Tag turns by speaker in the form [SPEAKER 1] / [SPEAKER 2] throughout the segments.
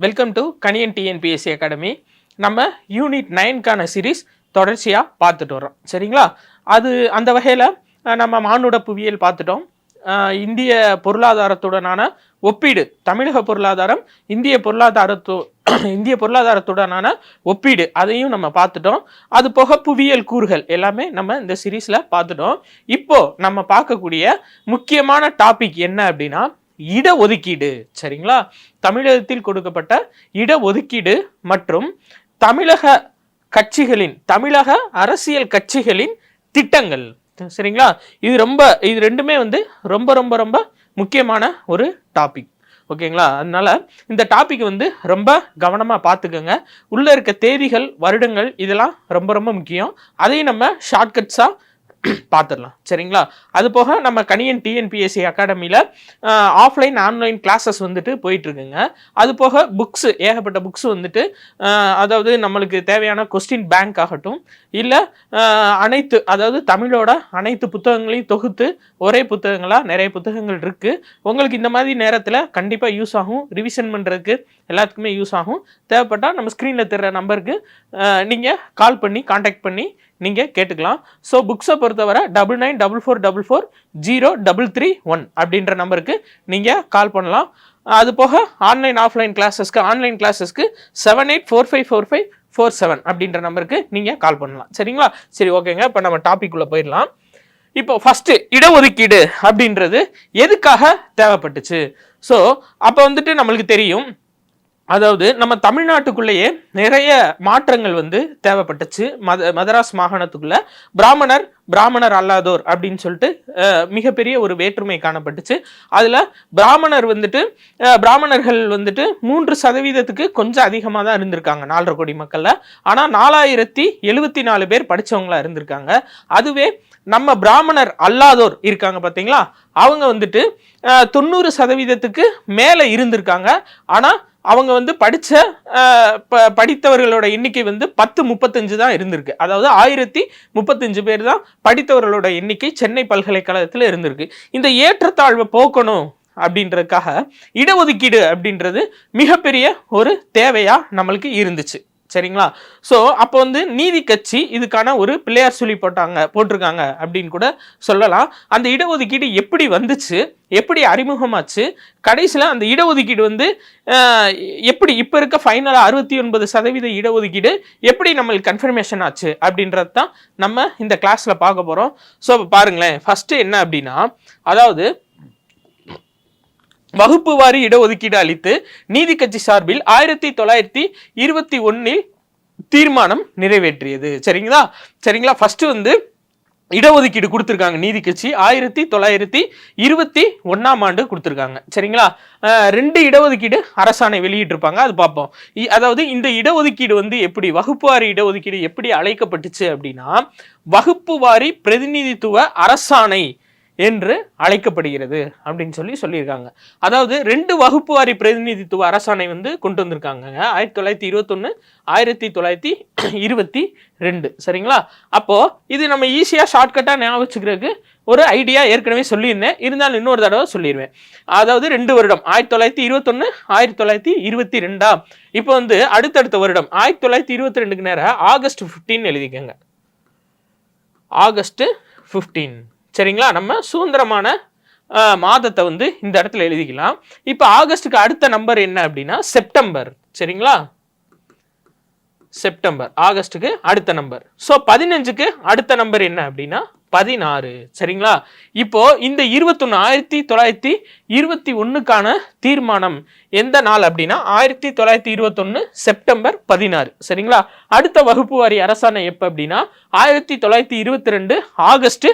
[SPEAKER 1] Welcome to Kaniyan TNPSC academy நம்ம unit நைன்கான series தொடர்ச்சியாக பார்த்துட்டு வரோம் சரிங்களா? அது அந்த வகையில் நம்ம மானுட புவியியல் பார்த்துட்டோம். இந்திய பொருளாதாரத்துடனான ஒப்பீடு தமிழக பொருளாதாரம் இந்திய பொருளாதாரத்து இந்திய பொருளாதாரத்துடனான ஒப்பீடு அதையும் நம்ம பார்த்துட்டோம். அது போக புவியியல் கூறுகள் எல்லாமே நம்ம இந்த சீரீஸில் பார்த்துட்டோம். இப்போ நம்ம பார்க்கக்கூடிய முக்கியமான டாபிக் என்ன அப்படின்னா இடஒதுக்கீடு சரிங்களா? தமிழகத்தில் கொடுக்கப்பட்ட இடஒதுக்கீடு மற்றும் தமிழக கட்சிகளின் தமிழக அரசியல் கட்சிகளின் திட்டங்கள் சரிங்களா? இது ரொம்ப இது ரெண்டுமே வந்து ரொம்ப ரொம்ப ரொம்ப முக்கியமான ஒரு டாபிக் ஓகேங்களா? அதனால இந்த டாபிக் வந்து ரொம்ப கவனமாக பார்த்துக்கோங்க. உள்ளே இருக்க தேதிகள் வருடங்கள் இதெல்லாம் ரொம்ப ரொம்ப முக்கியம். அதையும் நம்ம ஷார்ட்கட்ஸாக பார்த்துடலாம் சரிங்களா? அது போக நம்ம கணியன் டிஎன்பிஎஸ்சி அகாடமியில் ஆஃப்லைன் ஆன்லைன் கிளாஸஸ் வந்துட்டு போயிட்டுருக்குங்க. அது போக புக்ஸு ஏகப்பட்ட புக்ஸ் வந்துட்டு அதாவது நம்மளுக்கு தேவையான கொஸ்டின் பேங்க் ஆகட்டும் இல்லை அனைத்து அதாவது தமிழோட அனைத்து புத்தகங்களையும் தொகுத்து ஒரே புத்தகங்களாக நிறைய புத்தகங்கள் இருக்குது உங்களுக்கு இந்த மாதிரி நேரத்தில் கண்டிப்பாக யூஸ் ஆகும். ரிவிஷன் பண்ணுறதுக்கு எல்லாத்துக்குமே யூஸ் ஆகும். தேவைப்பட்டால் நம்ம ஸ்க்ரீனில் தெரிகிற நம்பருக்கு நீங்கள் கால் பண்ணி காண்டாக்ட் பண்ணி நீங்கள் கேட்டுக்கலாம். ஸோ புக்ஸை பொறுத்தவரை double nine double four double four zero double three one அப்படின்ற நம்பருக்கு நீங்கள் கால் பண்ணலாம். அது போக ஆன்லைன் ஆஃப்லைன் கிளாஸஸ்க்கு online கிளாஸஸ்க்கு seven eight four five four five four seven அப்படின்ற நம்பருக்கு நீங்கள் கால் பண்ணலாம். சரிங்களா? சரி ஓகேங்க. இப்போ நம்ம டாபிக் உள்ள போயிடலாம். இப்போ ஃபஸ்ட்டு இடஒதுக்கீடு அப்படின்றது எதுக்காக தேவைப்பட்டுச்சு? ஸோ அப்போ வந்துட்டு நம்மளுக்கு தெரியும் அதாவது நம்ம தமிழ்நாட்டுக்குள்ளேயே நிறைய மாற்றங்கள் வந்து தேவைப்பட்டுச்சு. மத மதராஸ் மாகாணத்துக்குள்ள பிராமணர் பிராமணர் அல்லாதோர் அப்படின்னு சொல்லிட்டு மிகப்பெரிய ஒரு வேற்றுமை காணப்பட்டுச்சு. அதில் பிராமணர் வந்துட்டு பிராமணர்கள் வந்துட்டு மூன்று சதவீதத்துக்கு கொஞ்சம் அதிகமாக தான் இருந்திருக்காங்க நாலரை கோடி மக்களில். ஆனால் நாலாயிரத்தி எழுபத்தி நாலு பேர் படித்தவங்களாக இருந்திருக்காங்க. அதுவே நம்ம பிராமணர் அல்லாதோர் இருக்காங்க பார்த்தீங்களா அவங்க வந்துட்டு தொண்ணூறு சதவீதத்துக்கு மேலே இருந்திருக்காங்க. ஆனால் அவங்க வந்து படித்த ப படித்தவர்களோட எண்ணிக்கை வந்து பத்து முப்பத்தஞ்சு தான் இருந்திருக்கு. அதாவது ஆயிரத்தி முப்பத்தஞ்சு பேர் தான் படித்தவர்களோட எண்ணிக்கை சென்னை பல்கலைக்கழகத்தில் இருந்திருக்கு. இந்த ஏற்றத்தாழ்வை போக்கணும் அப்படின்றதுக்காக இடஒதுக்கீடு அப்படின்றது மிகப்பெரிய ஒரு தேவையாக நம்மளுக்கு இருந்துச்சு. சரிங்களா? ஸோ அப்போ வந்து நீதி கட்சி இதுக்கான ஒரு பிள்ளையார் சொல்லி போட்டாங்க போட்டிருக்காங்க அப்படின்னு கூட சொல்லலாம். அந்த இடஒதுக்கீடு எப்படி வந்துச்சு? எப்படி அறிமுகமாச்சு? கடைசியில் அந்த இடஒதுக்கீடு வந்து எப்படி இப்போ இருக்க ஃபைனலாக அறுபத்தி ஒன்பது சதவீத இடஒதுக்கீடு எப்படி நம்மளுக்கு கன்ஃபர்மேஷன் ஆச்சு அப்படின்றது தான் நம்ம இந்த கிளாஸில் பார்க்க போகிறோம் ஸோ பாருங்களேன். ஃபஸ்ட்டு என்ன அப்படின்னா அதாவது வகுப்பு வாரி இடஒதுக்கீடு அளித்து நீதி கட்சி சார்பில் ஆயிரத்தி தொள்ளாயிரத்தி இருபத்தி ஒன்னில் தீர்மானம் நிறைவேற்றியது. சரிங்களா? சரிங்களா? ஃபர்ஸ்ட் வந்து இடஒதுக்கீடு கொடுத்துருக்காங்க நீதி கட்சி. ஆயிரத்தி தொள்ளாயிரத்தி இருபத்தி ஒன்றாம் ஆண்டு கொடுத்துருக்காங்க. சரிங்களா? ரெண்டு இடஒதுக்கீடு அரசாணை வெளியிட்டிருப்பாங்க. அது பார்ப்போம். இ- அதாவது இந்த இடஒதுக்கீடு வந்து எப்படி வகுப்பு வாரி இடஒதுக்கீடு எப்படி அழைக்கப்பட்டுச்சு அப்படின்னா வகுப்பு வாரி பிரதிநிதித்துவ அரசாணை என்று அழைக்கப்படுகிறது அப்படின்னு சொல்லி சொல்லியிருக்காங்க. அதாவது ரெண்டு வகுப்பு வாரி பிரதிநிதித்துவ அரசாணை வந்து கொண்டு வந்திருக்காங்க. ஆயிரத்தி தொள்ளாயிரத்தி இருபத்தொன்று ஆயிரத்தி தொள்ளாயிரத்தி இருபத்தி ரெண்டு. சரிங்களா? அப்போ இது நம்ம ஈஸியாக ஷார்ட்கட்டாக ஞாபகம் வச்சுக்கிறதுக்கு ஒரு ஐடியா ஏற்கனவே சொல்லியிருந்தேன். இருந்தாலும் இன்னொரு தடவை சொல்லிடுவேன். அதாவது ரெண்டு வருடம் ஆயிரத்தி தொள்ளாயிரத்தி இருபத்தொன்று ஆயிரத்தி தொள்ளாயிரத்தி இருபத்தி ரெண்டா? இப்போ வந்து அடுத்தடுத்த வருடம் ஆயிரத்தி தொள்ளாயிரத்தி இருபத்தி ரெண்டுக்கு நேரம் ஆகஸ்ட் ஃபிஃப்டீன் எழுதிக்கங்க. ஆகஸ்ட் ஃபிஃப்டீன் சரிங்களா? நம்ம சுதந்திரமான மாதத்தை வந்து இந்த இடத்துல எழுதிக்கலாம். இப்போ ஆகஸ்ட்டுக்கு அடுத்த நம்பர் என்ன அப்படின்னா செப்டம்பர். சரிங்களா? செப்டம்பர். ஆகஸ்ட்டுக்கு அடுத்த நம்பர் ஸோ பதினஞ்சுக்கு அடுத்த நம்பர் என்ன அப்படின்னா பதினாறு. சரிங்களா? இப்போ இந்த இருபத்தொன்று ஆயிரத்தி தொள்ளாயிரத்தி இருபத்தி ஒன்றுக்கான தீர்மானம் எந்த நாள் அப்படின்னா ஆயிரத்தி தொள்ளாயிரத்தி இருபத்தொன்று செப்டம்பர் பதினாறு. சரிங்களா? அடுத்த வகுப்பு வாரி அரசாணை எப்போ அப்படின்னா ஆயிரத்தி தொள்ளாயிரத்தி இருபத்தி ரெண்டு ஆகஸ்ட்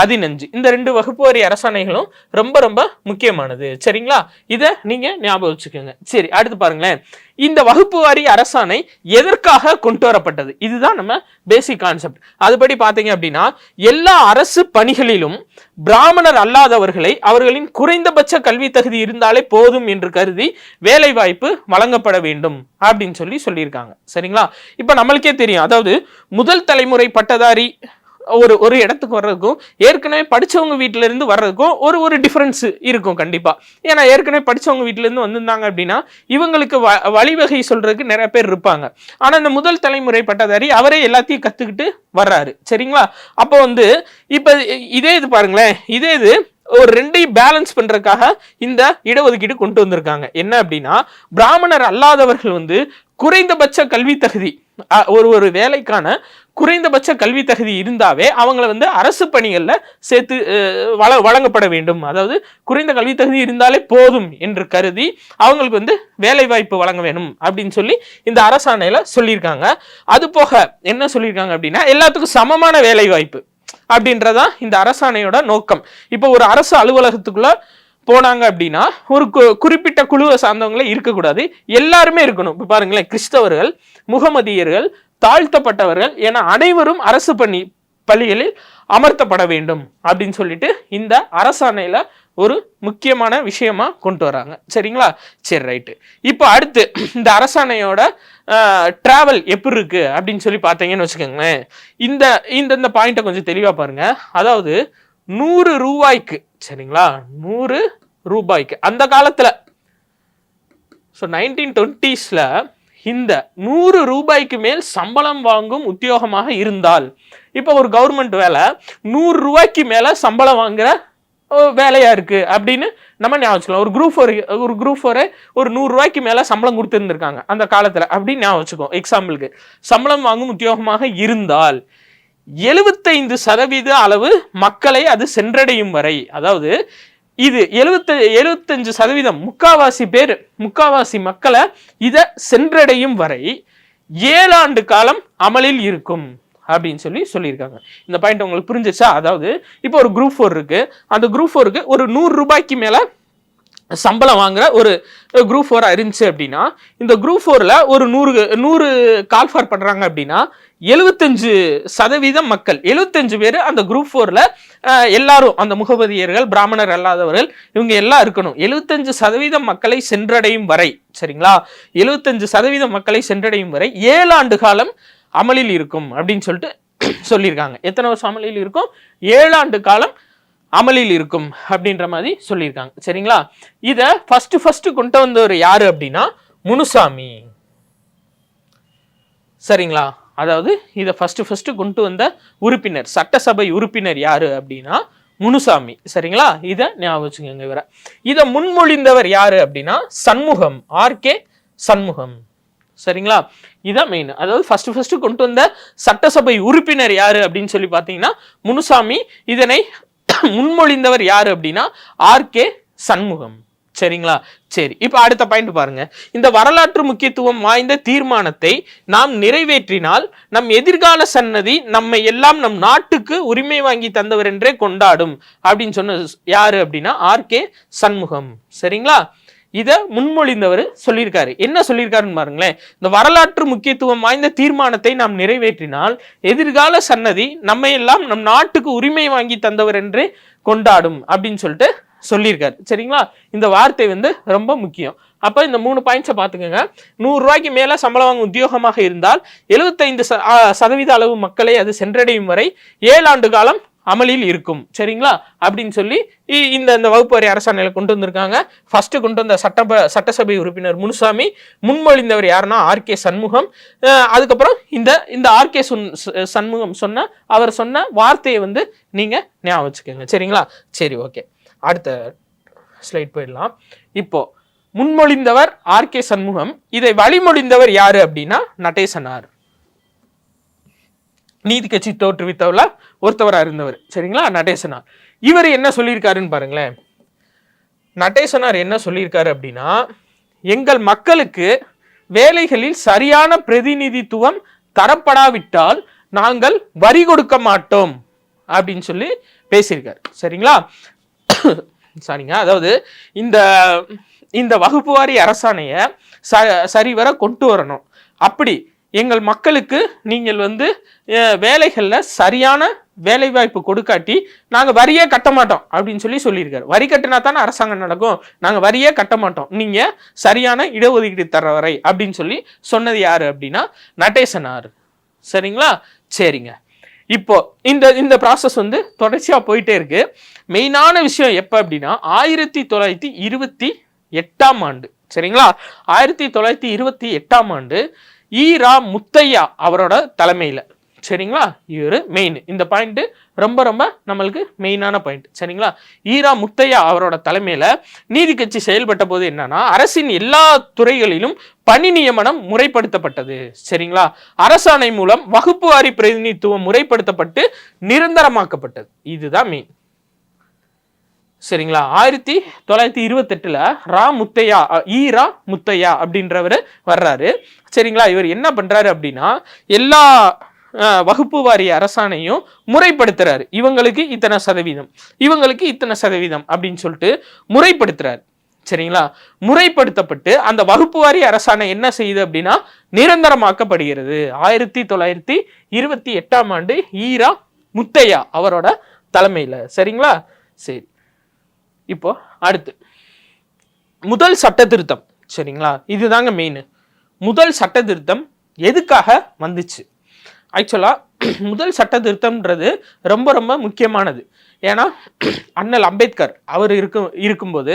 [SPEAKER 1] பதினஞ்சு. இந்த ரெண்டு வகுப்புவாரி அரசாணைகளும் ரொம்ப ரொம்ப முக்கியமானது. சரிங்களா? இதை நீங்க ஞாபகம் வச்சுக்கோங்க. சரி அடுத்து பாருங்களேன். இந்த வகுப்பு வாரி அரசாணை எதற்காக கொண்டு வரப்பட்டது? இதுதான் நம்ம பேசிக் கான்செப்ட் அதுபடி பார்த்தீங்க அப்படின்னா எல்லா அரசு பணிகளிலும் பிராமணர் அல்லாதவர்களை அவர்களின் குறைந்தபட்ச கல்வி தகுதி இருந்தாலே போதும் என்று கருதி வேலை வாய்ப்பு வழங்கப்பட வேண்டும் அப்படின்னு சொல்லி சொல்லியிருக்காங்க. சரிங்களா? இப்போ நம்மளுக்கே தெரியும். அதாவது முதல் தலைமுறை பட்டதாரி ஒரு ஒரு இடத்துக்கு வர்றதுக்கும் ஏற்கனவே படித்தவங்க வீட்டிலேருந்து வர்றதுக்கும் ஒரு ஒரு டிஃபரன்ஸ் இருக்கும் கண்டிப்பாக ஏன்னா ஏற்கனவே படித்தவங்க வீட்டிலேருந்து வந்திருந்தாங்க அப்படின்னா இவங்களுக்கு வ வழிவகை சொல்கிறதுக்கு நிறைய பேர் இருப்பாங்க. ஆனால் இந்த முதல் தலைமுறை பட்டதாரி அவரே எல்லாத்தையும் கற்றுக்கிட்டு வர்றாரு. சரிங்களா? அப்போ வந்து இப்போ இதே இது பாருங்களேன். இதே இது ஒரு ரெண்டையும் பேலன்ஸ் பண்ணுறதுக்காக இந்த இடஒதுக்கீடு கொண்டு வந்திருக்காங்க. என்ன அப்படின்னா பிராமணர் அல்லாதவர்கள் வந்து குறைந்தபட்ச கல்வி தகுதி ஒரு ஒரு வேலைக்கான குறைந்தபட்ச கல்வி தகுதி இருந்தாவே அவங்கள வந்து அரசு பணிகள்ல சேர்த்து வள வழங்கப்பட வேண்டும். அதாவது குறைந்த கல்வி தகுதி இருந்தாலே போதும் என்று கருதி அவங்களுக்கு வந்து வேலை வாய்ப்பு வழங்க வேணும் அப்படின்னு சொல்லி இந்த அரசாணையில சொல்லியிருக்காங்க. அது போக என்ன சொல்லியிருக்காங்க அப்படின்னா எல்லாத்துக்கும் சமமான வேலை வாய்ப்பு அப்படின்றதான் இந்த அரசாணையோட நோக்கம். இப்போ ஒரு அரசு அலுவலகத்துக்குள்ள போனாங்க அப்படின்னா ஒரு கு- குறிப்பிட்ட குழுவை சார்ந்தவங்களே இருக்கக்கூடாது. எல்லாருமே இருக்கணும். இப்போ பாருங்களேன் கிறிஸ்தவர்கள் முகமதியர்கள் தாழ்த்தப்பட்டவர்கள் என அனைவரும் அரசு பணி பள்ளிகளில் அமர்த்தப்பட வேண்டும் அப்படின்னு சொல்லிட்டு இந்த அரசாணையில ஒரு முக்கியமான விஷயமா கொண்டு வராங்க. சரிங்களா? சரி ரைட்டு. இப்போ அடுத்து இந்த அரசாணையோட டிராவல் எப்படி இருக்கு அப்படின்னு சொல்லி பார்த்தீங்கன்னு வச்சுக்கோங்களேன். இந்த இந்த இந்த பாயிண்ட்டை கொஞ்சம் தெளிவாக பாருங்க. அதாவது நூறு ரூபாய்க்கு சரிங்களா? நூறு ரூபாய்க்கு. அந்த காலத்தில். ஸோ நைன்டீன் டுவெண்ட்டீஸில் இந்த நூறு ரூபாய்க்கு மேல் சம்பளம் வாங்கும் உத்தியோகமாக இருந்தால் இப்போ ஒரு கவர்மெண்ட் வேலை நூறு ரூபாய்க்கு மேலே சம்பளம் வாங்குற வேலையாக இருக்குது அப்படின்னு நம்ம ஞாபகம் வச்சுக்கலாம். ஒரு குரூப் ஒரு ஒரு குரூப் ஒரு ஒரு நூறுரூவாய்க்கு மேலே சம்பளம் கொடுத்துருந்துருக்காங்க அந்த காலத்தில். அப்படின்னு ஞாபகம் வச்சுக்கோம் எக்ஸாம்பிளுக்கு சம்பளம் வாங்கும் உத்தியோகமாக இருந்தால் எழுபத்தைந்து சதவீத அளவு மக்களை அது சென்றடையும் வரை அதாவது இது எழுபத்த எழுபத்தஞ்சு சதவீதம் முக்காவாசி பேர் முக்காவாசி மக்களை இதை சென்றடையும் வரை ஏழாண்டு காலம் அமலில் இருக்கும் அப்படின்னு சொல்லி சொல்லியிருக்காங்க. இந்த பாயிண்ட் உங்களுக்கு புரிஞ்சிச்சா? அதாவது இப்போ ஒரு குரூப் ஃபோர் இருக்கு. அந்த குரூப் ஃபோருக்கு ஒரு நூறு ரூபாய்க்கு மேலே சம்பளம் வாங்குற ஒரு குரூப் ஃபோர் இருந்துச்சு அப்படின்னா இந்த குரூப் ஃபோரில் ஒரு நூறு நூறு கால்ஃபார் பண்ணுறாங்க அப்படின்னா எழுபத்தஞ்சு சதவீதம் மக்கள் எழுபத்தஞ்சு பேர் அந்த குரூப் ஃபோரில் எல்லாரும் அந்த முகபதியர்கள் பிராமணர் அல்லாதவர்கள் இவங்க எல்லாம் இருக்கணும். எழுபத்தஞ்சு சதவீதம் மக்களை சென்றடையும் வரை சரிங்களா? எழுபத்தஞ்சு சதவீதம் மக்களை சென்றடையும் வரை ஏழு ஆண்டு காலம் அமலில் இருக்கும் அப்படின்னு சொல்லிட்டு சொல்லியிருக்காங்க. எத்தனை வருஷம் அமலில் இருக்கும்? ஏழு ஆண்டு காலம் அமலில் இருக்கும் அப்படின்ற மாதிரி சொல்லியிருக்காங்க. சரிங்களா? இதை ஃபஸ்ட்டு ஃபஸ்ட்டு கொண்டு வந்தவர் யார் அப்படின்னா முனுசாமி. சரிங்களா? அதாவது இதை ஃபஸ்ட்டு ஃபஸ்ட்டு கொண்டு வந்த உறுப்பினர் சட்டசபை உறுப்பினர் யார் அப்படின்னா முனுசாமி. சரிங்களா? இதை ஞாபகம் வச்சுக்கோங்க இவரை. இதை முன்மொழிந்தவர் யார் அப்படின்னா சண்முகம் ஆர்கே சண்முகம். சரிங்களா? இதான் மெயின் அதாவது ஃபர்ஸ்ட் ஃபர்ஸ்ட் கொண்டு வந்த சட்டசபை உறுப்பினர் யாரு அப்படின்னு சொல்லி பார்த்தீங்கன்னா முனுசாமி. இதனை முன்மொழிந்தவர் யாரு அப்படின்னா ஆர்கே சண்முகம். சரிங்களா? சரி இப்போ அடுத்த பாயிண்ட் பாருங்க. இந்த வரலாற்று முக்கியத்துவம் வாய்ந்த தீர்மானத்தை நாம் நிறைவேற்றினால் நம் எதிர்கால சன்னதி நம்மை எல்லாம் நம் நாட்டுக்கு உரிமை வாங்கி தந்தவர் என்றே கொண்டாடும். அப்படின்னு சொன்ன யாரு அப்படின்னா ஆர்கே சண்முகம். சரிங்களா? இதை முன்மொழிந்தவர் சொல்லியிருக்காரு. என்ன சொல்லியிருக்காருன்னு பாருங்களேன். இந்த வரலாற்று முக்கியத்துவம் வாய்ந்த தீர்மானத்தை நாம் நிறைவேற்றினால் எதிர்கால சன்னதி நம்மையெல்லாம் நம் நாட்டுக்கு உரிமை வாங்கி தந்தவர் என்றே கொண்டாடும் அப்படின்னு சொல்லிட்டு சொல்லியிருக்காரு. சரிங்களா? இந்த வார்த்தை வந்து ரொம்ப முக்கியம். அப்போ இந்த மூணு பாயிண்ட்ஸை பார்த்துக்கோங்க. நூறுரூவாய்க்கு மேலே சம்பளம் வாங்கும் உத்தியோகமாக இருந்தால் எழுபத்தைந்து சதவீத அளவு மக்களை அது சென்றடையும் வரை ஏழாண்டு காலம் அமலில் இருக்கும். சரிங்களா? அப்படின்னு சொல்லி இந்த இந்த வகுப்பு வரை அரசாணையில் கொண்டு வந்திருக்காங்க. ஃபர்ஸ்ட் கொண்டு வந்த சட்டப்ப சட்டசபை உறுப்பினர் முனுசாமி முன்மொழிந்தவர் யாருன்னா ஆர்கே சண்முகம். அதுக்கப்புறம் இந்த இந்த ஆர்கே சுன் சண்முகம் சொன்ன அவர் சொன்ன வார்த்தையை வந்து நீங்கள் ஞாபகம் வச்சுக்கோங்க. சரிங்களா? சரி ஓகே. அடுத்த ஸ்லைட் போயிடலாம். இப்போ முன்மொழிந்தவர் ஆர்கே சண்முகம். இதை வழிமொழிந்தவர் யாரு அப்படின்னா நடேசனார் நீதி கட்சி தோற்றுவித்தவர்ல ஒருத்தவராக இருந்தவர். சரிங்களா? நடேசனார் இவர் என்ன சொல்லியிருக்காருன்னு பாருங்களேன். நடேசனார் என்ன சொல்லியிருக்காரு அப்படின்னா எங்கள் மக்களுக்கு வேலைகளில் சரியான பிரதிநிதித்துவம் தரப்படாவிட்டால் நாங்கள் வரி கொடுக்க மாட்டோம். அப்படின்னு சொல்லி பேசியிருக்காரு. சரிங்களா? சாரிங்க அதாவது இந்த இந்த வகுப்பு வாரி அரசாணையை ச சரிவர கொண்டு வரணும். அப்படி எங்கள் மக்களுக்கு நீங்கள் வந்து வேலைகளில் சரியான வேலைவாய்ப்பு கொடுக்காட்டி நாங்கள் வரியே கட்ட மாட்டோம் அப்படின்னு சொல்லி சொல்லியிருக்காரு. வரி கட்டினா தானே அரசாங்கம் நடக்கும். நாங்கள் வரியே கட்ட மாட்டோம். நீங்கள் சரியான இடஒதுக்கீடு தர வரை அப்படின்னு சொல்லி சொன்னது யார் அப்படின்னா நடேசன் ஆறு. சரிங்களா? சரிங்க. இப்போ இந்த இந்த ப்ராசஸ் வந்து தொடர்ச்சியாக போயிட்டே இருக்கு. மெயினான விஷயம் எப்போ அப்படின்னா ஆயிரத்தி தொள்ளாயிரத்தி இருபத்தி எட்டாம் ஆண்டு. சரிங்களா? ஆயிரத்தி தொள்ளாயிரத்தி இருபத்தி எட்டாம் ஆண்டு ஈரா முத்தையா அவரோட தலைமையில். சரிங்களா? இவர் மெயின் இந்த பாயிண்ட் ரொம்ப ரொம்ப நம்மளுக்கு மெயினான பாயிண்ட் சரிங்களா? ஈரா முத்தையா அவரோட தலைமையில நீதி கட்சி செயல்பட்ட போது என்னன்னா அரசின் எல்லா துறைகளிலும் பணி நியமனம் முறைப்படுத்தப்பட்டது. சரிங்களா? அரசாணை மூலம் வகுப்பு வாரி பிரதிநிதித்துவம் முறைப்படுத்தப்பட்டு நிரந்தரமாக்கப்பட்டது. இதுதான் மெயின் சரிங்களா? ஆயிரத்தி தொள்ளாயிரத்தி இருபத்தெட்டுல ரா முத்தையா ஈரா முத்தையா அப்படின்றவர் வர்றாரு. சரிங்களா? இவர் என்ன பண்றாரு அப்படின்னா எல்லா வகுப்பு வாரிய அரசாணையும் முறைப்படுத்துறாரு. இவங்களுக்கு இத்தனை சதவீதம். இவங்களுக்கு இத்தனை சதவீதம் அப்படின்னு சொல்லிட்டு முறைப்படுத்துறாரு. சரிங்களா? முறைப்படுத்தப்பட்டு அந்த வகுப்பு வாரிய அரசாணை என்ன செய்யுது அப்படின்னா நிரந்தரமாக்கப்படுகிறது. ஆயிரத்தி தொள்ளாயிரத்தி இருபத்தி எட்டாம் ஆண்டு ஈரா முத்தையா அவரோட தலைமையில். சரிங்களா? சரி. இப்போ அடுத்து. முதல் சட்ட திருத்தம். சரிங்களா? இதுதாங்க மெயின் முதல் சட்ட திருத்தம் எதுக்காக வந்துச்சு? ஆக்சுவலாக முதல் சட்ட திருத்தம்ன்றது ரொம்ப ரொம்ப முக்கியமானது. ஏன்னா அண்ணல் அம்பேத்கர் அவர் இருக்கும் இருக்கும்போது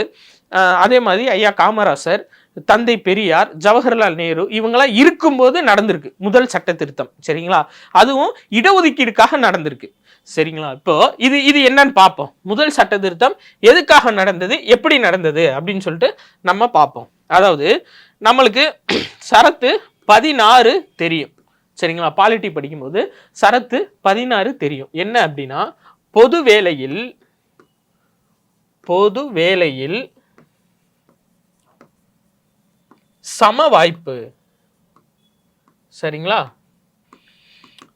[SPEAKER 1] அதே மாதிரி ஐயா காமராசர் தந்தை பெரியார் ஜவஹர்லால் நேரு இவங்கெல்லாம் இருக்கும்போது நடந்திருக்கு முதல் சட்ட திருத்தம். சரிங்களா? அதுவும் இடஒதுக்கீடுக்காக நடந்திருக்கு. சரிங்களா? இப்போ இது இது என்னன்னு பார்ப்போம். முதல் சட்ட திருத்தம் எதுக்காக நடந்தது எப்படி நடந்தது அப்படின்னு சொல்லிட்டு நம்ம பார்ப்போம். அதாவது நம்மளுக்கு சரத்து பதினாறு தெரியும். சரிங்களா? பாலிட்டி படிக்கும்போது சரத்து பதினாறு தெரியும். என்ன அப்படின்னா பொது வேலையில் பொது வேலையில் சம வாய்ப்பு. சரிங்களா?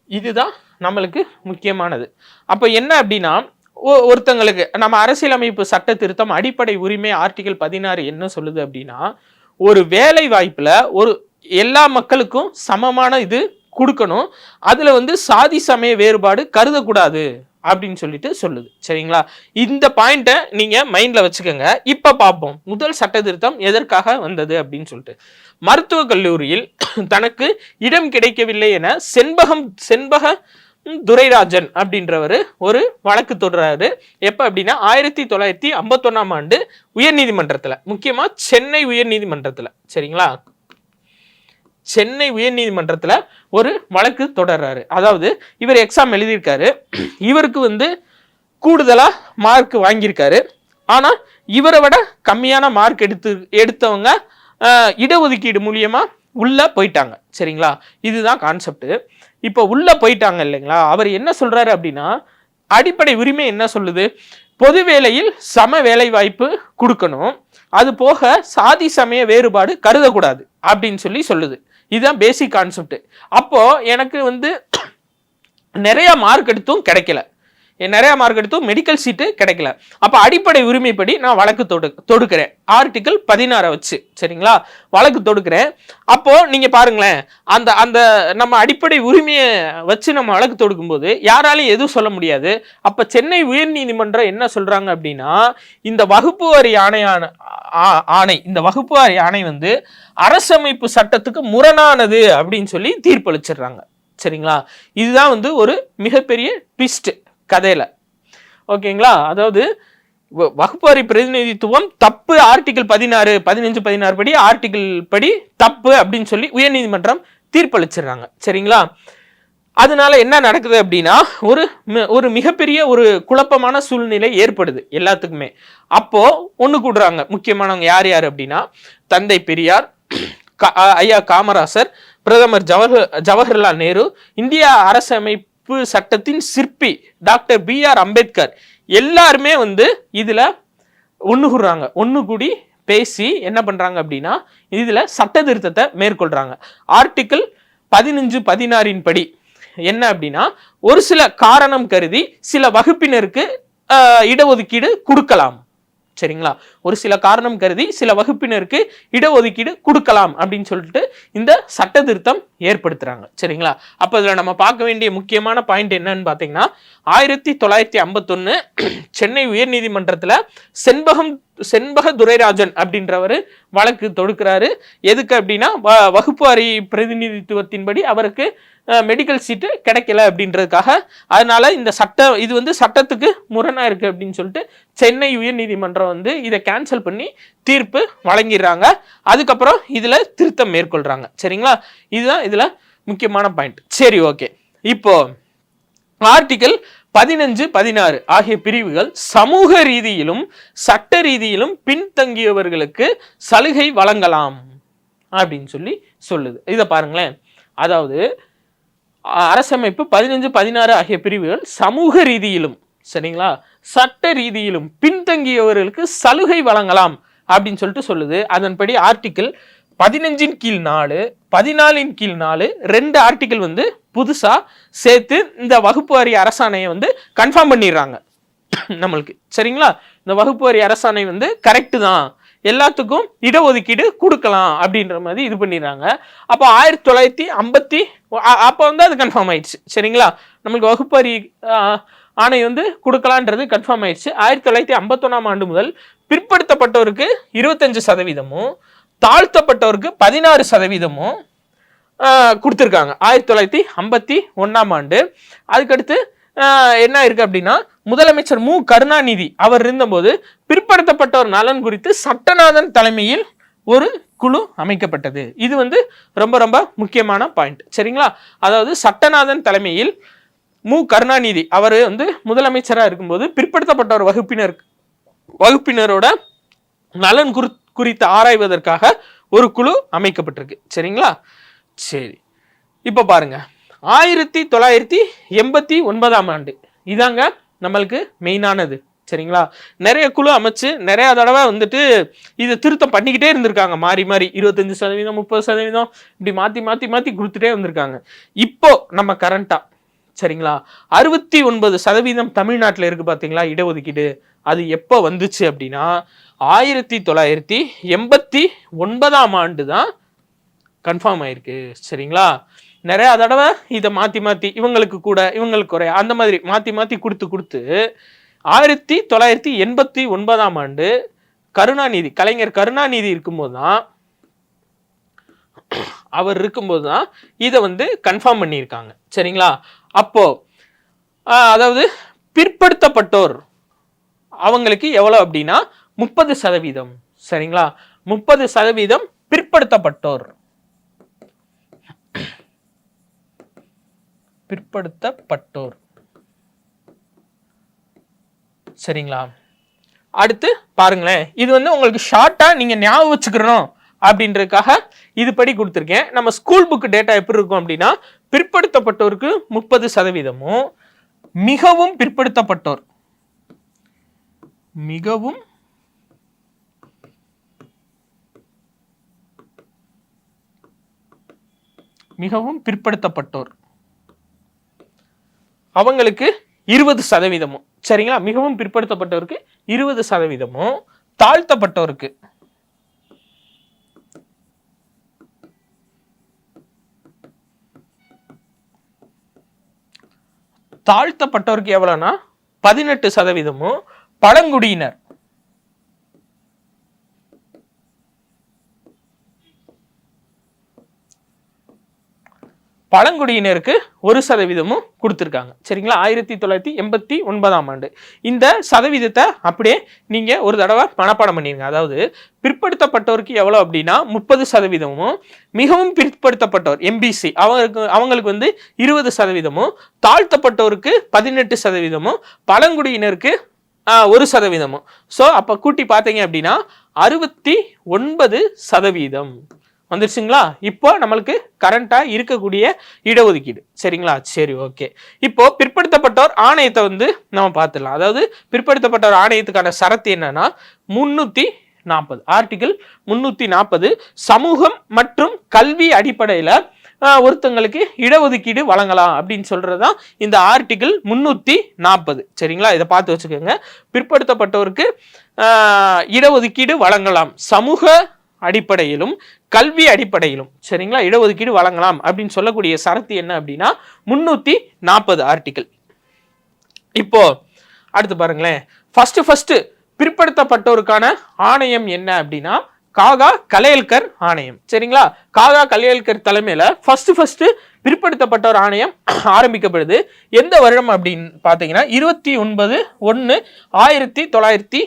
[SPEAKER 1] இதுதான் நம்மளுக்கு முக்கியமானது. அப்போ என்ன அப்படின்னா ஒ- ஒருத்தங்களுக்கு நம்ம அரசியலமைப்பு சட்ட திருத்தம் அடிப்படை உரிமை ஆர்டிகல் பதினாறு என்ன சொல்லுது அப்படின்னா ஒரு வேலை வாய்ப்பில் ஒரு எல்லா மக்களுக்கும் சமமான இது கொடுக்கணும். அதில் வந்து சாதி சமய வேறுபாடு கருதக்கூடாது அப்படின்னு சொல்லிட்டு சொல்லுது. சரிங்களா? இந்த பாயிண்ட்டை நீங்கள் மைண்டில் வச்சுக்கோங்க. இப்போ பார்ப்போம். முதல் சட்ட திருத்தம் எதற்காக வந்தது அப்படின்னு சொல்லிட்டு. மருத்துவக் கல்லூரியில் தனக்கு இடம் கிடைக்கவில்லை என செண்பகம் செண்பக துரைராஜன் அப்படின்றவர் ஒரு வழக்கு தொடர்றாரு எப்போ அப்படின்னா ஆயிரத்தி தொள்ளாயிரத்தி ஐம்பத்தொன்னாம் ஆண்டு உயர்நீதிமன்றத்தில். முக்கியமாக சென்னை உயர்நீதிமன்றத்தில். சரிங்களா? சென்னை உயர்நீதிமன்றத்தில் ஒரு வழக்கு தொடர்றாரு. அதாவது இவர் எக்ஸாம் எழுதியிருக்காரு. இவருக்கு வந்து கூடுதலாக மார்க் வாங்கியிருக்காரு. ஆனால் இவரை விட கம்மியான மார்க் எடுத்து எடுத்தவங்க இடஒதுக்கீடு மூலியமாக உள்ளே போயிட்டாங்க. சரிங்களா? இதுதான் கான்செப்ட் இப்போ உள்ளே போயிட்டாங்க இல்லைங்களா? அவர் என்ன சொல்கிறாரு அப்படின்னா அடிப்படை உரிமை என்ன சொல்லுது? பொது வேலையில் சம வேலை வாய்ப்பு கொடுக்கணும். அது போக சாதி சமய வேறுபாடு கருதக்கூடாது அப்படின்னு சொல்லி சொல்லுது. இதுதான் பேசிக் கான்செப்ட் அப்போது எனக்கு வந்து நிறைய மார்க் எடுத்தும் கிடைக்கல. நிறைய மார்க் எடுத்தும் மெடிக்கல் சீட்டு கிடைக்கல. அப்போ அடிப்படை உரிமைப்படி நான் வழக்கு தொடு தொடுக்கிறேன். ஆர்டிக்கல் பதினாறை வச்சு சரிங்களா? வழக்கு தொடுக்கிறேன். அப்போது நீங்கள் பாருங்களேன் அந்த அந்த நம்ம அடிப்படை உரிமையை வச்சு நம்ம வழக்கு தொடுக்கும்போது யாராலையும் எதுவும் சொல்ல முடியாது. அப்போ சென்னை உயர்நீதிமன்றம் என்ன சொல்கிறாங்க அப்படின்னா இந்த வகுப்பு வரி ஆணையான ஆணை இந்த வகுப்பு வாரி ஆணை வந்து அரசமைப்பு சட்டத்துக்கு முரணானது அப்படின்னு சொல்லி தீர்ப்பளிச்சிடுறாங்க. சரிங்களா? இதுதான் வந்து ஒரு மிகப்பெரிய ட்விஸ்ட்டு கதையில். ஓகேங்களா? அதாவது வ- பிரதிநிதித்துவம் தப்பு ஆர்டிகிள் பதினாறு பதினஞ்சு பதினாறு படி ஆர்டிகிள் படி தப்பு அப்படின்னு சொல்லி உயர்நீதிமன்றம் தீர்ப்பளிச்சிடுறாங்க. சரிங்களா? அதனால என்ன நடக்குது அப்படின்னா ஒரு ஒரு மிகப்பெரிய ஒரு குழப்பமான சூழ்நிலை ஏற்படுது எல்லாத்துக்குமே. அப்போ ஒன்று கூடுறாங்க. முக்கியமானவங்க யார் யார் அப்படின்னா தந்தை பெரியார் கா- ஐயா காமராசர் பிரதமர் ஜவஹர் ஜவஹர்லால் நேரு இந்திய அரசமைப்பு சட்டத்தின் சிற்பி டாக்டர் பி ஆர் அம்பேத்கர். எல்லாருமே வந்து இதில் ஒன்று கூடுறாங்க. ஒன்று கூடி பேசி என்ன பண்ணுறாங்க அப்படின்னா இதில் சட்ட திருத்தத்தை மேற்கொள்கிறாங்க ஆர்டிக்கிள் பதினஞ்சு பதினாறின் படி என்ன அப்படின்னா ஒரு சில காரணம் கருதி சில வகுப்பினருக்கு இடஒதுக்கீடு கொடுக்கலாம். சரிங்களா? ஒரு சில காரணம் கருதி சில வகுப்பினருக்கு இடஒதுக்கீடு கொடுக்கலாம் அப்படின்னு சொல்லிட்டு இந்த சட்ட திருத்தம் ஏற்படுத்துறாங்க. சரிங்களா? அப்போ இதில் நம்ம பார்க்க வேண்டிய முக்கியமான பாயிண்ட் என்னன்னு பார்த்தீங்கன்னா ஆயிரத்தி தொள்ளாயிரத்தி ஐம்பத்தொன்று சென்னை உயர்நீதிமன்றத்தில் செண்பகம் செண்பக துரைராஜன் அப்படின்றவர் வழக்கு தொடுக்கிறாரு. எதுக்கு அப்படின்னா வ- வகுப்பு அறி பிரதிநிதித்துவத்தின்படி அவருக்கு மெடிக்கல் சீட்டு கிடைக்கல அப்படின்றதுக்காக. அதனால் இந்த சட்டம் இது வந்து சட்டத்துக்கு முரணாக இருக்குது அப்படின்னு சொல்லிட்டு சென்னை உயர்நீதிமன்றம் வந்து இதை கேன்சல் பண்ணி தீர்ப்பு வழங்கிடுறாங்க. அதுக்கப்புறம் இதில் திருத்தம் மேற்கொள்கிறாங்க சரிங்களா? இதுதான் இதில் முக்கியமான பாயிண்ட் சரி ஓகே இப்போ ஆர்டிகல் பதினஞ்சு பதினாறு ஆகிய பிரிவுகள் சமூக ரீதியிலும் சட்ட ரீதியிலும் பின்தங்கியவர்களுக்கு சலுகை வழங்கலாம் அப்படின்னு சொல்லி சொல்லுது. இதை பாருங்களேன். அதாவது அரசமைப்பு பதினஞ்சு பதினாறு ஆகிய பிரிவுகள் சமூக ரீதியிலும் சரிங்களா? சட்ட ரீதியிலும் பின்தங்கியவர்களுக்கு சலுகை வழங்கலாம் அப்படின்னு சொல்லிட்டு சொல்லுது. அதன்படி ஆர்டிக்கிள் பதினஞ்சின் கீழ் நாலு பதினாலின் கீழ் நாலு ரெண்டு ஆர்டிக்கிள் வந்து புதுசாக சேர்த்து இந்த வகுப்பு வாரி அரசாணையை வந்து கன்ஃபார்ம் பண்ணிடுறாங்க. நம்மளுக்கு சரிங்களா? இந்த வகுப்பு வாரி அரசாணை வந்து கரெக்டு தான். எல்லாத்துக்கும் இடஒதுக்கீடு கொடுக்கலாம் அப்படின்ற மாதிரி இது பண்ணிடுறாங்க. அப்போ ஆயிரத்தி தொள்ளாயிரத்தி ஐம்பத்தி அப்போ வந்து அது கன்ஃபார்ம் ஆயிடுச்சு. சரிங்களா? நம்மளுக்கு வகுப்பறி ஆணை வந்து கொடுக்கலான்றது கன்ஃபார்ம் ஆயிடுச்சு. ஆயிரத்தி தொள்ளாயிரத்தி ஐம்பத்தொன்னாம் ஆண்டு முதல் பிற்படுத்தப்பட்டவருக்கு இருபத்தஞ்சு சதவீதமும் தாழ்த்தப்பட்டவருக்கு பதினாறு சதவீதமும் கொடுத்துருக்காங்க. ஆயிரத்தி தொள்ளாயிரத்தி ஐம்பத்தி ஒன்றாம் ஆண்டு. அதுக்கடுத்து என்ன இருக்குது அப்படின்னா முதலமைச்சர் மு. கருணாநிதி அவர் இருந்தபோது பிற்படுத்தப்பட்டோர் நலன் குறித்து சட்டநாதன் தலைமையில் ஒரு குழு அமைக்கப்பட்டது. இது வந்து ரொம்ப ரொம்ப முக்கியமான பாயிண்ட் சரிங்களா? அதாவது சட்டநாதன் தலைமையில் மு. கருணாநிதி அவர் வந்து முதலமைச்சராக இருக்கும்போது பிற்படுத்தப்பட்டோர் வகுப்பினர் வகுப்பினரோட நலன் குறி குறித்து ஆராய்வதற்காக ஒரு குழு அமைக்கப்பட்டிருக்கு. சரிங்களா? சரி. இப்போ பாருங்க. ஆயிரத்தி தொள்ளாயிரத்தி எண்பத்தி ஒன்பதாம் ஆண்டு. இதாங்க நம்மளுக்கு மெயினானது சரிங்களா? நிறைய குழு அமைச்சு நிறைய தடவை வந்துட்டு இதை திருத்தம் பண்ணிக்கிட்டே இருந்திருக்காங்க. மாறி மாறி இருபத்தஞ்சு சதவீதம் முப்பது சதவீதம் இப்படி மாற்றி மாற்றி மாற்றி கொடுத்துட்டே வந்திருக்காங்க. இப்போ நம்ம கரண்ட்டாக சரிங்களா? அறுபத்தி ஒன்பது சதவீதம் தமிழ்நாட்டில் இருக்கு பார்த்தீங்களா இடஒதுக்கீடு. அது எப்போ வந்துச்சு அப்படின்னா ஆயிரத்தி தொள்ளாயிரத்தி எண்பத்தி ஒன்பதாம் ஆண்டு தான் கன்ஃபார்ம் ஆயிருக்கு. சரிங்களா? நிறையா தடவை இதை மாற்றி மாற்றி இவங்களுக்கு கூட இவங்களுக்கு குறைய. அந்த மாதிரி மாற்றி மாற்றி கொடுத்து கொடுத்து ஆயிரத்தி தொள்ளாயிரத்தி எண்பத்தி ஒன்பதாம் ஆண்டு கருணாநிதி கலைஞர் கருணாநிதி இருக்கும்போது தான் அவர் இருக்கும்போது தான் இதை வந்து கன்ஃபார்ம் பண்ணியிருக்காங்க. சரிங்களா? அப்போ அதாவது பிற்படுத்தப்பட்டோர் அவங்களுக்கு எவ்வளோ அப்படின்னா முப்பது சதவீதம். சரிங்களா? முப்பது சதவீதம் பிற்படுத்தப்பட்டோர். பிற்படுத்தப்பட்டோர். சரிங்களா? அடுத்து பாருங்களேன். இது வந்து உங்களுக்கு ஷார்ட்டாக நீங்கள் ஞாபகம் வச்சுக்கிறோம் அப்படின்றதுக்காக இது படி கொடுத்துருக்கேன். நம்ம ஸ்கூல் புக்கு டேட்டா எப்படி இருக்கும் அப்படின்னா பிற்படுத்தப்பட்டோருக்கு முப்பது சதவீதமும் மிகவும் பிற்படுத்தப்பட்டோர். மிகவும் மிகவும் பிற்படுத்தப்பட்டோர். அவங்களுக்கு இருபது சதவீதமும். சரிங்களா? மிகவும் பிற்படுத்தப்பட்டவருக்கு இருபது சதவீதமும். தாழ்த்தப்பட்டவருக்கு தாழ்த்தப்பட்டவருக்கு எவ்வளோனா பதினெட்டு சதவீதமும் பழங்குடியினர். பழங்குடியினருக்கு ஒரு சதவீதமும் கொடுத்துருக்காங்க. சரிங்களா? ஆயிரத்தி தொள்ளாயிரத்தி எண்பத்தி ஒன்பதாம் ஆண்டு. இந்த சதவீதத்தை அப்படியே நீங்கள் ஒரு தடவை மனப்பாடம் பண்ணிடுங்க அதாவது பிற்படுத்தப்பட்டோருக்கு எவ்வளோ அப்படின்னா முப்பது சதவீதமும் மிகவும் பிற்படுத்தப்பட்டோர் எம்பிசி அவங்களுக்கு அவங்களுக்கு வந்து இருபது சதவீதமும் தாழ்த்தப்பட்டோருக்கு பதினெட்டு சதவீதமும் பழங்குடியினருக்கு ஒரு சதவீதமும். ஸோ அப்போ கூட்டி பார்த்தீங்க அப்படின்னா அறுபத்தி ஒன்பது சதவீதம். வந்துருச்சுங்களா? இப்போ நம்மளுக்கு கரண்ட்டாக இருக்கக்கூடிய இடஒதுக்கீடு. சரிங்களா? சரி ஓகே இப்போ பிற்படுத்தப்பட்டோர் ஆணையத்தை வந்து நம்ம பார்த்துடலாம். அதாவது பிற்படுத்தப்பட்டோர் ஆணையத்துக்கான சரத்து என்னன்னா முன்னூற்றி நாற்பது ஆர்டிகிள் முன்னூற்றி நாற்பது சமூகம் மற்றும் கல்வி அடிப்படையில் ஒருத்தங்களுக்கு இடஒதுக்கீடு வழங்கலாம் அப்படின்னு சொல்கிறது தான் இந்த ஆர்டிகிள் முந்நூற்றி நாற்பது சரிங்களா? இதை பார்த்து வச்சுக்கோங்க. பிற்படுத்தப்பட்டோருக்கு இடஒதுக்கீடு வழங்கலாம். சமூக அடிப்படையிலும் கல்வி அடிப்படையிலும் சரிங்களா? இடஒதுக்கீடு வழங்கலாம் அப்படின்னு சொல்லக்கூடிய சரத்து என்ன அப்படின்னா முன்னூத்தி நாற்பது ஆர்டிகிள் இப்போ அடுத்து பாருங்களேன். ஃபர்ஸ்ட் ஃபர்ஸ்ட் பிற்படுத்தப்பட்டோருக்கான ஆணையம் என்ன அப்படின்னா காகா கலையல்கர் ஆணையம் சரிங்களா? காகா கலையல்கர் தலைமையில ஃபர்ஸ்ட் ஃபர்ஸ்ட் பிற்படுத்தப்பட்டோர் ஆணையம் ஆரம்பிக்கப்படுது. எந்த வருடம் அப்படின்னு பார்த்தீங்கன்னா இருபத்தி ஒன்பது ஒன்று ஆயிரத்தி தொள்ளாயிரத்தி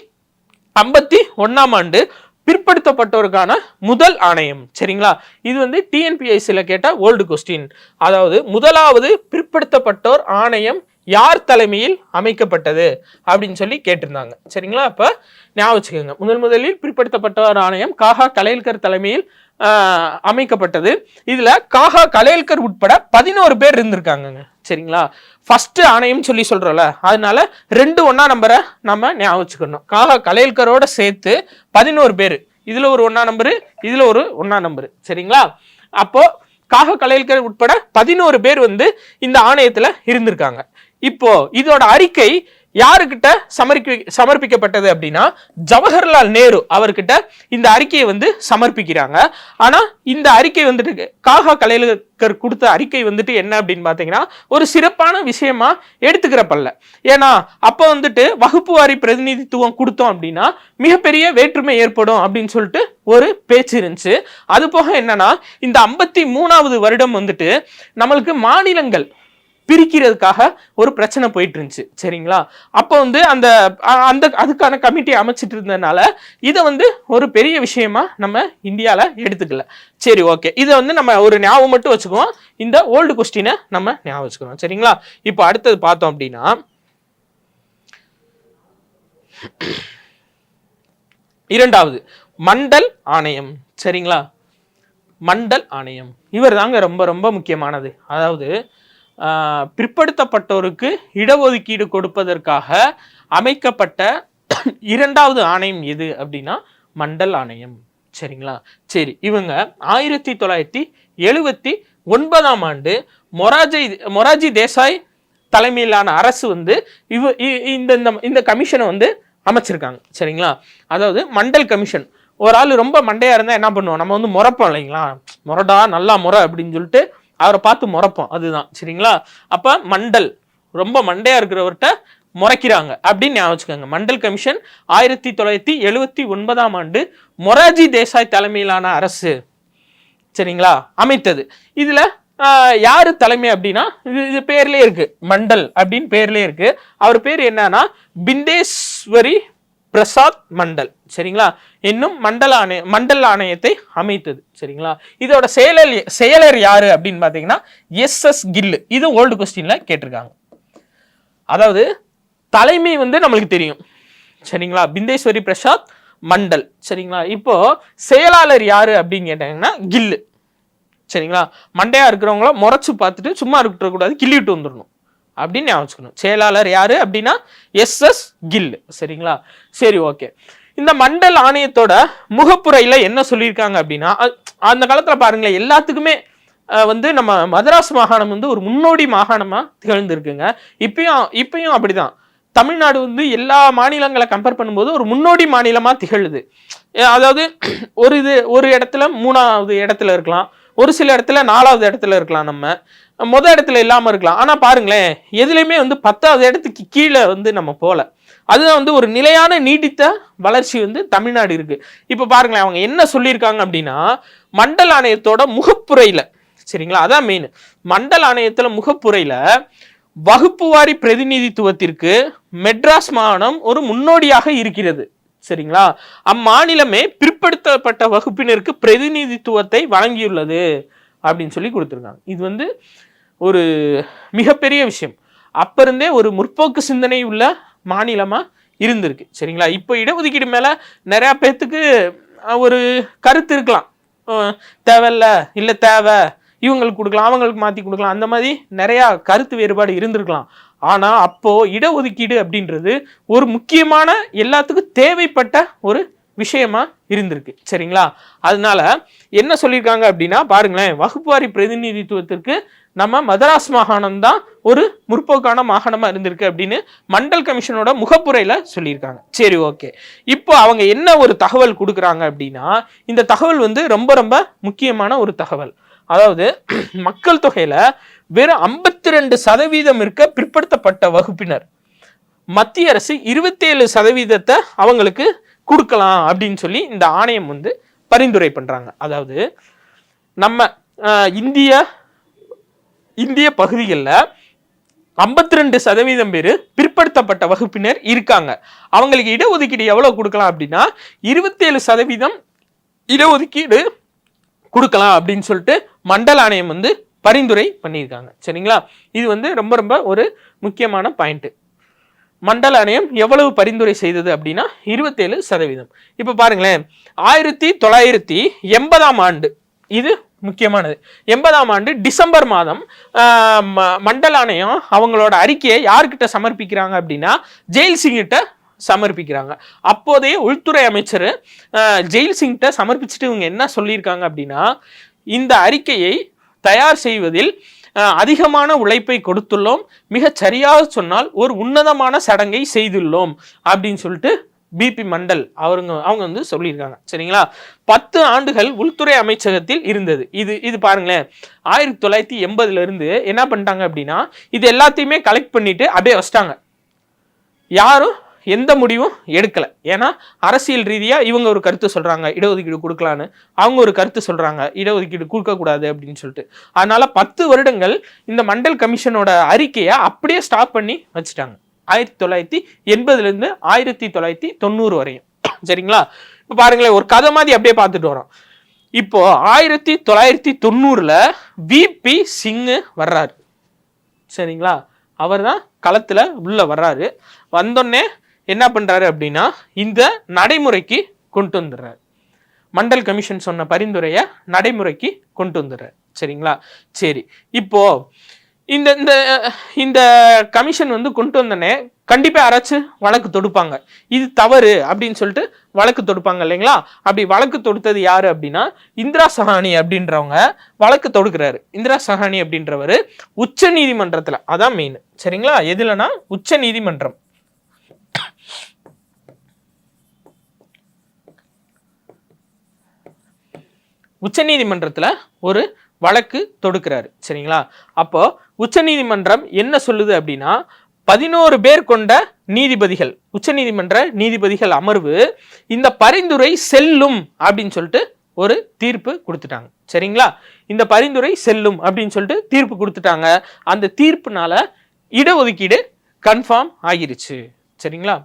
[SPEAKER 1] ஐம்பத்தி ஒண்ணாம் ஆண்டு பிற்படுத்தப்பட்டோருக்கான முதல் ஆணையம். சரிங்களா? இது வந்து டிஎன்பிஎஸ்சியில் கேட்ட ஓல்டு கொஸ்டின் அதாவது முதலாவது பிற்படுத்தப்பட்டோர் ஆணையம் யார் தலைமையில் அமைக்கப்பட்டது அப்படின்னு சொல்லி கேட்டிருந்தாங்க. சரிங்களா? அப்போ ஞாபகம் முதல் முதலில் பிற்படுத்தப்பட்டோர் ஆணையம் காகா கலையல்கர் தலைமையில் அமைக்கப்பட்டது. இதில் காகா கலையல்கர் உட்பட பதினோரு பேர் இருந்திருக்காங்கங்க. சரிங்களா? ஃபஸ்ட்டு ஆணையம் சொல்லி சொல்கிறோம்ல அதனால ரெண்டு ஒன்றா நம்பரை நம்ம ஞாபகம் வச்சுக்கணும். காஹா கலையல்கரோட சேர்த்து பதினோரு பேர். இதில் ஒரு ஒன்றா நம்பரு இதில் ஒரு ஒன்றா நம்பரு சரிங்களா? அப்போது காக கலையல்கர் உட்பட பதினோரு பேர் வந்து இந்த ஆணையத்தில் இருந்திருக்காங்க. இப்போ இதோட அறிக்கை யாருக்கிட்ட சமர்ப்பி சமர்ப்பிக்கப்பட்டது அப்படின்னா ஜவஹர்லால் நேரு அவர்கிட்ட இந்த அறிக்கையை வந்து சமர்ப்பிக்கிறாங்க. ஆனால் இந்த அறிக்கை வந்துட்டு காகா கலையல்கர் கொடுத்த அறிக்கை வந்துட்டு என்ன அப்படின்னு பார்த்தீங்கன்னா ஒரு சிறப்பான விஷயமா எடுத்துக்கிறப்பல்ல. ஏன்னா அப்போ வந்துட்டு வகுப்பு வாரி பிரதிநிதித்துவம் கொடுத்தோம் அப்படின்னா மிகப்பெரிய வேற்றுமை ஏற்படும் அப்படின்னு சொல்லிட்டு ஒரு பேச்சு இருந்துச்சு. அது போக என்னன்னா இந்த ஐம்பத்தி மூணாவது வருடம் வந்துட்டு நம்மளுக்கு மாநிலங்கள் பிரிக்கிறதுக்காக ஒரு பிரச்சனை போயிட்டு இருந்துச்சு சரிங்களா? அப்போ வந்து அந்த அந்த அதுக்கான கமிட்டி அமைச்சிட்டு இருந்ததுனால இதை வந்து ஒரு பெரிய விஷயமா நம்ம இந்தியால எடுத்துக்கல. சரி ஓகே. இதை வந்து நம்ம ஒரு ஞாபகம் மட்டும் வச்சுக்குவோம். இந்த ஓல்டு கொஸ்டினை நம்ம ஞாபகம் வச்சுக்கிறோம் சரிங்களா? இப்போ அடுத்தது பார்த்தோம் அப்படின்னா இரண்டாவது மண்டல் ஆணையம். சரிங்களா? மண்டல் ஆணையம். இவர் தாங்க ரொம்ப ரொம்ப முக்கியமானது. அதாவது பிற்படுத்தப்பட்டோருக்கு இடஒதுக்கீடு கொடுப்பதற்காக அமைக்கப்பட்ட இரண்டாவது ஆணையம் எது அப்படின்னா மண்டல் ஆணையம். சரிங்களா? சரி இவங்க ஆயிரத்தி தொள்ளாயிரத்தி எழுவத்தி ஒன்பதாம் ஆண்டு மொராஜி மொராஜி தேசாய் தலைமையிலான அரசு வந்து இவ இ- இந்த இந்த- இந்த கமிஷனை வந்து அமைச்சிருக்காங்க. சரிங்களா? அதாவது மண்டல் கமிஷன். ஒரு ஆள் ரொம்ப மண்டையாக இருந்தால் என்ன பண்ணுவோம் நம்ம வந்து முறப்போம் இல்லைங்களா? முரடா நல்லா முறை அப்படின்னு சொல்லிட்டு அவரை பார்த்து முறைப்போம். அதுதான். சரிங்களா? அப்ப மண்டல். ரொம்ப மண்டையா இருக்கிறவர்கிட்ட முறைக்கிறாங்க. அப்படின்னு ஞாபகம் வச்சுக்கோங்க. மண்டல் கமிஷன் ஆயிரத்தி தொள்ளாயிரத்தி எழுபத்தி ஒன்பதாம் ஆண்டு மொராஜி தேசாய் தலைமையிலான அரசு. சரிங்களா? அமைத்தது. இதுல யார் தலைமை அப்படின்னா இது இது பேர்லேயே இருக்கு. மண்டல் அப்படின்னு பேர்லேயே இருக்கு. அவர் பேர் என்னன்னா பிந்தேஸ்வரி பிரசாத் மண்டல் சரிங்களா? இன்னும் மண்டல ஆணைய மண்டல் ஆணையத்தை அமைத்தது சரிங்களா? இதோட செயலர் செயலர் யாரு அப்படின்னு பார்த்தீங்கன்னா எஸ் எஸ் கில்லு. இது ஓல்டு கொஸ்டின்ல கேட்டிருக்காங்க. அதாவது தலைமை வந்து நம்மளுக்கு தெரியும் சரிங்களா? பிந்தேஸ்வரி பிரசாத் மண்டல் சரிங்களா? இப்போ செயலாளர் யாரு அப்படின்னு கேட்டாங்கன்னா கில்லு சரிங்களா? மண்டையா இருக்கிறவங்கள முறைச்சு பார்த்துட்டு சும்மா இருக்கக்கூடாது கிள்ளிட்டு வந்துடணும் அப்படின்னு ஞாபகம் வச்சுக்கணும். செயலாளர் யாரு அப்படின்னா எஸ் எஸ் கில். சரிங்களா? சரி ஓகே. இந்த மண்டல் ஆணையத்தோட முகப்புரையில என்ன சொல்லியிருக்காங்க அப்படின்னா அந்த காலத்துல பாருங்களேன் எல்லாத்துக்குமே வந்து நம்ம மதராஸ் மாகாணம் வந்து ஒரு முன்னோடி மாகாணமா திகழ்ந்திருக்குங்க. இப்பயும் இப்பயும் அப்படிதான். தமிழ்நாடு வந்து எல்லா மாநிலங்களை கம்பேர் பண்ணும்போது ஒரு முன்னோடி மாநிலமாக திகழுது. அதாவது ஒரு இது ஒரு இடத்துல மூணாவது இடத்துல இருக்கலாம். ஒரு சில இடத்துல நாலாவது இடத்துல இருக்கலாம் நம்ம. மொதல் இடத்துல இல்லாமல் இருக்கலாம். ஆனால் பாருங்களேன் எதுலேயுமே வந்து பத்தாவது இடத்துக்கு கீழே வந்து நம்ம போகல அதுதான் வந்து ஒரு நிலையான நீடித்த வளர்ச்சி வந்து தமிழ்நாடு இருக்குது இப்போ பாருங்களேன் அவங்க என்ன சொல்லியிருக்காங்க அப்படின்னா மண்டல் ஆணையத்தோட முகப்புரையில் சரிங்களா? அதான் மெயின் மண்டல் ஆணையத்தில் முகப்புரையில் வகுப்புவாரி பிரதிநிதித்துவத்திற்கு மெட்ராஸ் மாகாணம் ஒரு முன்னோடியாக இருக்கிறது. சரிங்களா? அம்மாநிலமே பிற்படுத்தப்பட்ட வகுப்பினருக்கு பிரதிநிதித்துவத்தை வழங்கியுள்ளது அப்படின்னு சொல்லி கொடுத்துருக்காங்க. இது வந்து ஒரு மிகப்பெரிய விஷயம். அப்போ இருந்தே ஒரு முற்போக்கு சிந்தனை உள்ள மாநிலமா இருந்திருக்கு. சரிங்களா? இப்போ இடஒதுக்கீடு மேலே நிறையா பேர்த்துக்கு ஒரு கருத்து இருக்கலாம். அஹ், தேவையில்ல இல்லை தேவை. இவங்களுக்கு கொடுக்கலாம் அவங்களுக்கு மாற்றி கொடுக்கலாம். அந்த மாதிரி நிறையா கருத்து வேறுபாடு இருந்திருக்கலாம். ஆனால் அப்போது இடஒதுக்கீடு அப்படின்றது ஒரு முக்கியமான எல்லாத்துக்கும் தேவைப்பட்ட ஒரு விஷயமா இருந்திருக்கு. சரிங்களா? அதனால என்ன சொல்லியிருக்காங்க அப்படின்னா பாருங்களேன் வகுப்புவாரி பிரதிநிதித்துவத்திற்கு நம்ம மதராஸ் மாகாணம் தான் ஒரு முற்போக்கான மாகாணமா இருந்திருக்கு அப்படின்னு மண்டல் கமிஷனோட முகப்புரையில சொல்லியிருக்காங்க. சரி ஓகே. இப்போ அவங்க என்ன ஒரு தகவல் கொடுக்குறாங்க அப்படின்னா இந்த தகவல் வந்து ரொம்ப ரொம்ப முக்கியமான ஒரு தகவல். அதாவது மக்கள் தொகையில வெறும் ஐம்பத்தி ரெண்டு சதவீதம் இருக்க பிற்படுத்தப்பட்ட வகுப்பினர். மத்திய அரசு இருபத்தேழு சதவீதத்தை அவங்களுக்கு கொடுக்கலாம் அப்படின்னு சொல்லி இந்த ஆணையம் வந்து பரிந்துரை பண்றாங்க. அதாவது நம்ம அஹ், இந்திய இந்திய பகுதிகளில் ஐம்பத்தி ரெண்டு சதவீதம் பேர் பிற்படுத்தப்பட்ட வகுப்பினர் இருக்காங்க. அவங்களுக்கு இடஒதுக்கீடு எவ்வளவு கொடுக்கலாம் அப்படின்னா இருபத்தேழு சதவீதம் இடஒதுக்கீடு கொடுக்கலாம் அப்படின்னு சொல்லிட்டு மண்டல ஆணையம் வந்து பரிந்துரை பண்ணியிருக்காங்க. சரிங்களா? இது வந்து ரொம்ப ரொம்ப ஒரு முக்கியமான பாயிண்ட்டு மண்டல ஆணையம் எவ்வளவு பரிந்துரை செய்தது அப்படின்னா இருபத்தேழு சதவீதம். இப்போ பாருங்களேன் ஆயிரத்தி தொள்ளாயிரத்தி எண்பதாம் ஆண்டு இது முக்கியமானது. எண்பதாம் ஆண்டு டிசம்பர் மாதம் ம- மண்டல ஆணையம் அவங்களோட அறிக்கையை யார்கிட்ட சமர்ப்பிக்கிறாங்க அப்படின்னா ஜெயில் சிங்கிட்ட சமர்ப்பிக்கிறாங்க. அப்போதைய உள்துறை அமைச்சர் ஜெயில் சிங்கிட்ட சமர்ப்பிச்சுட்டு இவங்க என்ன சொல்லியிருக்காங்க அப்படின்னா இந்த அறிக்கையை தயார் செய்வதில் அதிகமான உழைப்பை கொடுத்துள்ளோம். மிகச் சரியாக சொன்னால் ஒரு உன்னதமான சடங்கை செய்துள்ளோம் அப்படின்னு சொல்லிட்டு பிபி மண்டல் அவருங்க அவங்க வந்து சொல்லியிருக்காங்க. சரிங்களா? பத்து ஆண்டுகள் உள்துறை அமைச்சகத்தில் இருந்தது. இது இது பாருங்களேன். ஆயிரத்தி தொள்ளாயிரத்தி எண்பதுல இருந்து என்ன பண்ணிட்டாங்க அப்படின்னா இது எல்லாத்தையுமே கலெக்ட் பண்ணிட்டு அப்படியே வச்சிட்டாங்க. யாரும் எந்த முடிவும் எடுக்கலை. ஏன்னா அரசியல் ரீதியாக இவங்க ஒரு கருத்து சொல்கிறாங்க இடஒதுக்கீடு கொடுக்கலான்னு. அவங்க ஒரு கருத்து சொல்கிறாங்க இடஒதுக்கீடு கொடுக்கக்கூடாது அப்படின்னு சொல்லிட்டு. அதனால் பத்து வருடங்கள் இந்த மண்டல் கமிஷனோட அறிக்கையை அப்படியே ஸ்டாப் பண்ணி வச்சுட்டாங்க. ஆயிரத்தி தொள்ளாயிரத்தி எண்பதுலேருந்து ஆயிரத்தி தொள்ளாயிரத்தி தொண்ணூறு வரையும். சரிங்களா? இப்போ பாருங்களேன் ஒரு கதை மாதிரி அப்படியே பார்த்துட்டு வரோம். இப்போ ஆயிரத்தி தொள்ளாயிரத்தி தொண்ணூறில் விபி சிங்கு வர்றாரு. சரிங்களா? அவர் தான் களத்தில் உள்ளே வர்றாரு. வந்தோடனே என்ன பண்ணுறாரு அப்படின்னா இந்த நடைமுறைக்கு கொண்டு வந்துடுறாரு. மண்டல் கமிஷன் சொன்ன பரிந்துரையை நடைமுறைக்கு கொண்டு வந்துடுறாரு. சரிங்களா? சரி இப்போ இந்த இந்த இந்த கமிஷன் வந்து கொண்டு வந்தோடனே கண்டிப்பாக யாராச்சும் வழக்கு தொடுப்பாங்க. இது தவறு அப்படின்னு சொல்லிட்டு வழக்கு தொடுப்பாங்க இல்லைங்களா? அப்படி வழக்கு தொடுத்தது யார் அப்படின்னா இந்திரா சஹானி அப்படின்றவங்க வழக்கு தொடுக்கிறாரு. இந்திரா சஹானி அப்படின்றவர் உச்ச நீதிமன்றத்தில் அதான் மெயின் சரிங்களா? எதுலனா உச்ச நீதிமன்றம் உச்சநீதிமன்றத்தில் ஒரு வழக்கு தொடுக்கிறாரு சரிங்களா? அப்போ உச்சநீதிமன்றம் என்ன சொல்லுது அப்படின்னா பதினோரு பேர் கொண்ட நீதிபதிகள் உச்சநீதிமன்ற நீதிபதிகள் அமர்வு இந்த பரிந்துரை செல்லும் அப்படின்னு சொல்லிட்டு ஒரு தீர்ப்பு கொடுத்துட்டாங்க சரிங்களா? இந்த பரிந்துரை செல்லும் அப்படின்னு சொல்லிட்டு தீர்ப்பு கொடுத்துட்டாங்க. அந்த தீர்ப்புனால இடஒதுக்கீடு கன்ஃபார்ம் ஆகிருச்சு சரிங்களா?